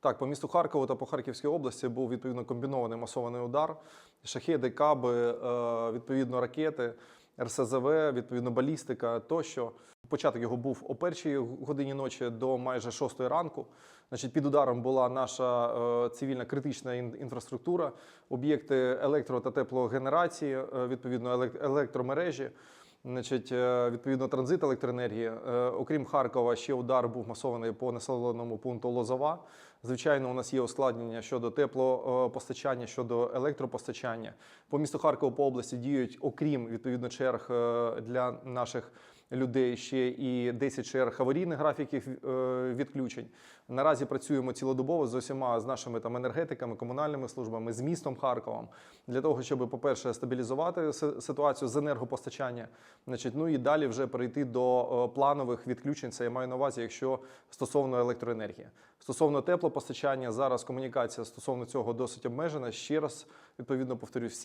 Так, по місту Харкову та по Харківській області був відповідно комбінований масований удар. Шахеди, каби, е, відповідно ракети, РСЗВ, відповідно балістика тощо. Початок його був о першій годині ночі до майже шостої ранку. Значить, під ударом була наша е, цивільна критична інфраструктура, об'єкти електро та теплогенерації, е, відповідно елек- електромережі. Значить, е, відповідно, транзит електроенергії. Е, Окрім Харкова, ще удар був масований по населеному пункту Лозова. Звичайно, у нас є ускладнення щодо теплопостачання, щодо електропостачання. По місту Харкову по області діють, окрім відповідно черг е, для наших людей, ще і 10 черг аварійних графіків е, відключень. Наразі працюємо цілодобово з усіма з нашими там енергетиками, комунальними службами, з містом Харковом для того, щоб, по-перше, стабілізувати ситуацію з енергопостачання, значить, ну і далі вже перейти до е, планових відключень. Це я маю на увазі, якщо стосовно електроенергії. Стосовно теплопостачання, зараз комунікація стосовно цього досить обмежена. Ще раз відповідно повторюю, всі.